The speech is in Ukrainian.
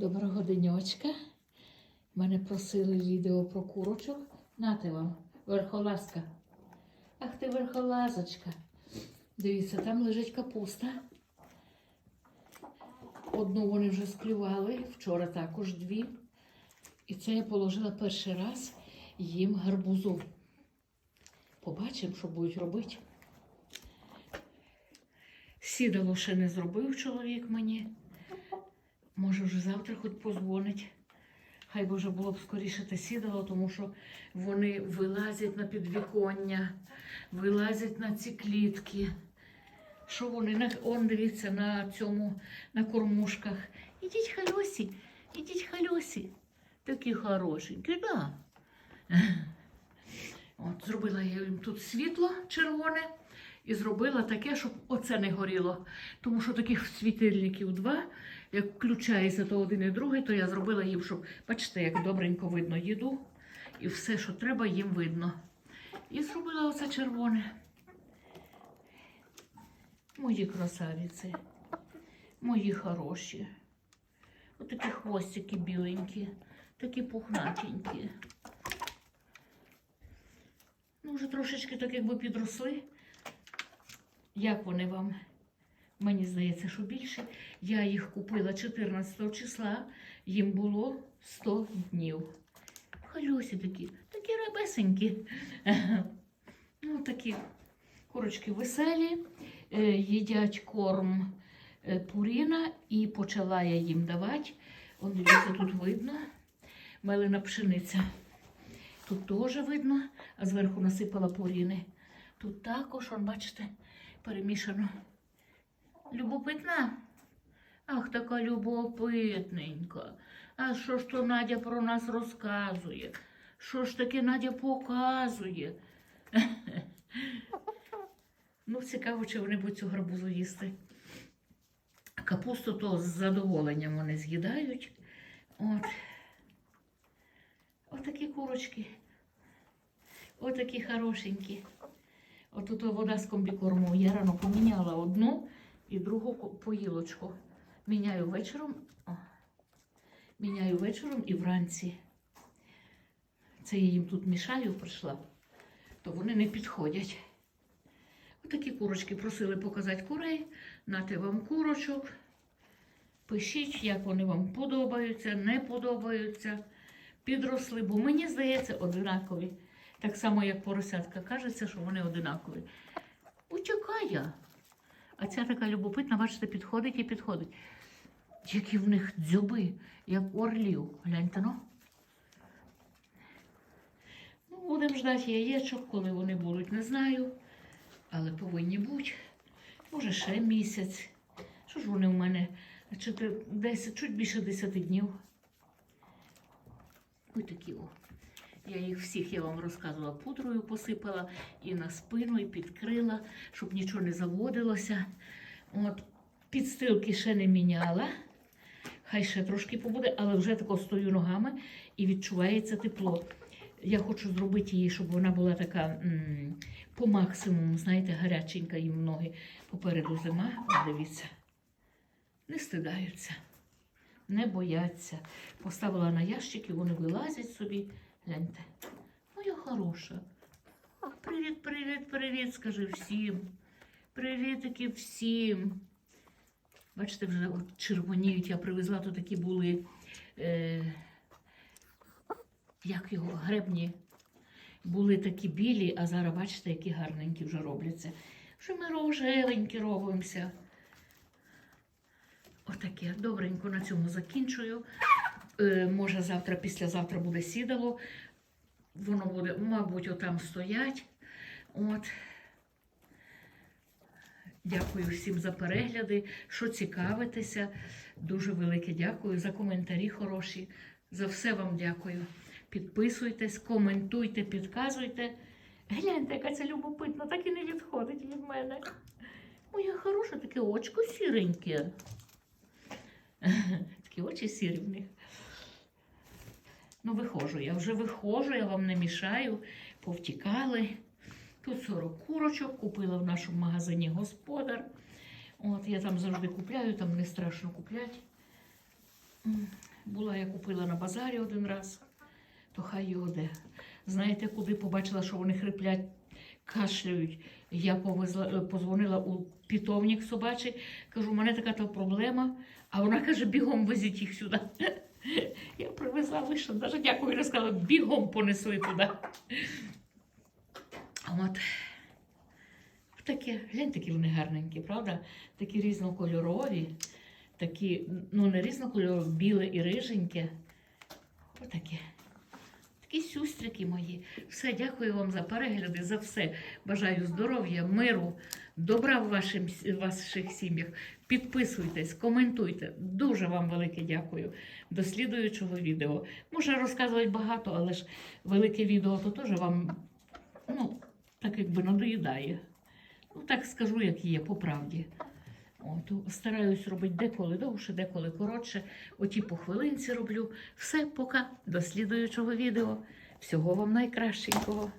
Доброго денечка. Мене просили відео про курочок. Нате вам, верхолазка. Ах ти верхолазочка. Дивіться, там лежить капуста. Одну вони вже склювали, вчора також дві. І це я положила перший раз їм гарбузу. Побачимо, що будуть робити. Сідало ще не зробив чоловік мені. Може, вже завтра хоч позвонить. Хай би вже було б скоріше те сідало, тому що вони вилазять на підвіконня, вилазять на ці клітки. Що вони он дивіться на цьому, на кормушках. Ідіть халюсі, ідіть халюсі. Такі хорошенькі, да. От, зробила я їм тут світло червоне і зробила таке, щоб оце не горіло. Тому що таких світильників два. Як включається то один і другий, то я зробила їм, щоб, бачите, як добренько видно їду. І все, що треба, їм видно. І зробила оце червоне. Мої красавиці, мої хороші. Отакі хвостики біленькі, такі пухнатенькі. Ну, вже трошечки так якби підросли. Як вони вам? Мені здається, що більше. Я їх купила 14 числа, їм було 100 днів. Халюсі такі, такі ребесенькі. Ну, такі курочки веселі, е, їдять корм е, пуріна і почала я їм давати. Он дивіться, тут видно. Мелена пшениця. Тут теж видно, а зверху насипала пуріни. Тут також, он, бачите, перемішано. Любопитна? Ах, така любопитненька. А що ж то Надя про нас розказує? Що ж таке Надя показує? ну, цікаво, чи вони будуть цю гарбузу їсти. Капусту то з задоволенням вони з'їдають. От. Отакі курочки. Отакі хорошенькі. Отут вода з комбікорму. Я рано поміняла одну і другу поїлочку. Міняю вечором. О, міняю вечором і вранці. Це я їм тут мішаю, прийшла, то вони не підходять. Отакі курочки просили показати курей. Нате вам курочок. Пишіть, як вони вам подобаються, не подобаються. Підросли, бо мені здається, одинакові. Так само, як поросятка. Кажеться, що вони одинакові. Утікає. А ця така любопитна, бачите, підходить і підходить. Які в них дзьоби, як орлів. Гляньте, ну. Ну, будемо ждати яєчок, коли вони будуть, не знаю. Але повинні бути. Може, ще місяць. Що ж вони в мене? Чотир- 10, чуть більше 10 днів. Ось такі о. Я їх всіх, я вам розказувала, пудрою посипала і на спину, і підкрила, щоб нічого не заводилося. От, підстилки ще не міняла. Хай ще трошки побуде, але вже тако стою ногами і відчувається тепло. Я хочу зробити її, щоб вона була така по максимуму, знаєте, гаряченька їм ноги. Попереду зима, дивіться. Не стидаються, не бояться. Поставила на ящики, вони вилазять собі. Гляньте. Моя хороша. Привіт, привіт, привіт, скажи всім. Привітики всім. Бачите, вже червоніють. Я привезла, то такі були, е, як його, гребні. Були такі білі, а зараз бачите, які гарненькі вже робляться. Що ми рожевенькі робимося. Отаке. Добренько на цьому закінчую. Е, може, завтра, післязавтра буде сідало. Воно буде, мабуть, отам стоять. От. Дякую всім за перегляди, що цікавитеся. Дуже велике дякую за коментарі хороші. За все вам дякую. Підписуйтесь, коментуйте, підказуйте. Гляньте, яка це любопитна, так і не відходить від мене. Моя хороша, таке очко сіреньке. Такі очі сірі в них. Ну, виходжу, я вже виходжу, я вам не мішаю, повтікали. Тут 40 курочок купила в нашому магазині господар. От я там завжди купляю, там не страшно купляти. Була я купила на базарі один раз, то хай його де. Знаєте, куди побачила, що вони хриплять, кашляють. Я повезла, е, позвонила у питомник собачий, кажу, у мене така проблема. А вона каже, бігом везіть їх сюди. Я привезла лише, навіть дякую, не сказала, бігом понесли туди. От. Таке, глянь, такі вони гарненькі, правда? Такі різнокольорові, такі, ну не різнокольорові, біле і риженьке. Отакі. Такі сюстрики мої. Все, дякую вам за перегляди, за все. Бажаю здоров'я, миру, добра в вашим, ваших сім'ях. Підписуйтесь, коментуйте. Дуже вам велике дякую. До слідуючого відео. Можна розказувати багато, але ж велике відео то теж вам, ну, так якби надоїдає. Ну, так скажу, як є, по правді. От, стараюсь робити деколи довше, деколи коротше. Оті по хвилинці роблю. Все, пока. До слідуючого відео. Всього вам найкращенького.